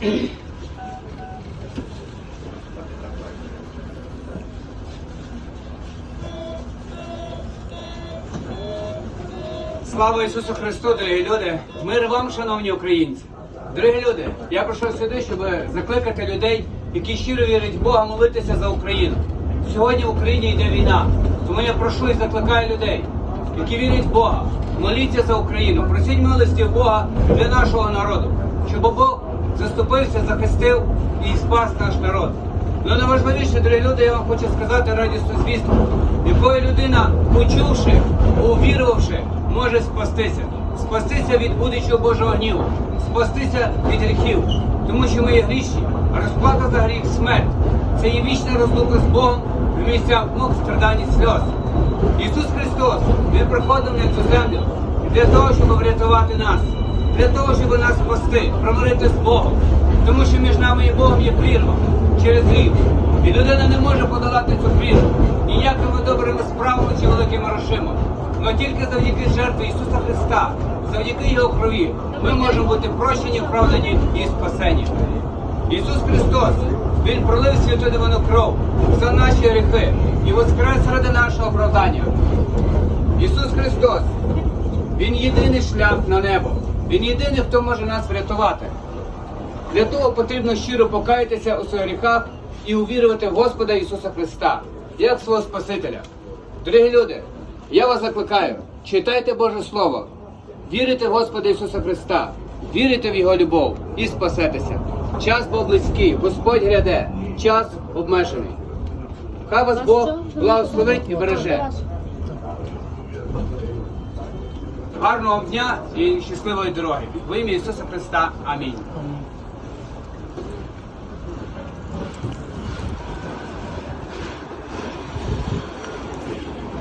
Слава Ісусу Христу, дорогі люди! Мир вам, шановні українці! Дорогі люди, я прийшов сюди, щоб закликати людей, які щиро вірять в Бога, молитися за Україну. Сьогодні в Україні йде війна. Тому я прошу і закликаю людей, які вірять в Бога, моліться за Україну, просіть милості Бога для нашого народу, щоб Бог заступився, захистив і спас наш народ. Ну найважливіше, дорогі люди, я вам хочу сказати радісну звістку, якою людина, почувши, увірувавши, може спастися. Спастися від будучого Божого гніву, спастися від гріхів. Тому що ми є грішні, розплата за гріх смерть. Це є вічна розлука з Богом в місцях мук, страдань і сльоз. Ісус Христос, Він приходив на цю землю для того, щоб врятувати нас, для того, щоб нас спасти, промирити з Богом. Тому що між нами і Богом є прірва через гріх. І людина не може подолати цю прірву ніякими добрими справами чи великими грошима. Но тільки завдяки жертві Ісуса Христа, завдяки Його крові, ми можемо бути прощені, вправлені і спасені. Ісус Христос, Він пролив святу дивану кров за наші гріхи і воскрес ради нашого оправдання. Ісус Христос, Він єдиний шлях на небо. Він єдиний, хто може нас врятувати. Для того потрібно щиро покаятися у своїх гріхах і увірувати в Господа Ісуса Христа, як свого Спасителя. Дорогі люди, я вас закликаю, читайте Боже Слово, вірите в Господа Ісуса Христа, вірите в Його любов і спасетеся. Час був близький, Господь гряде, час обмежений. Хай вас Бог благословить і береже. Гарного дня і щасливої дороги. В ім'я Ісуса Христа. Амінь.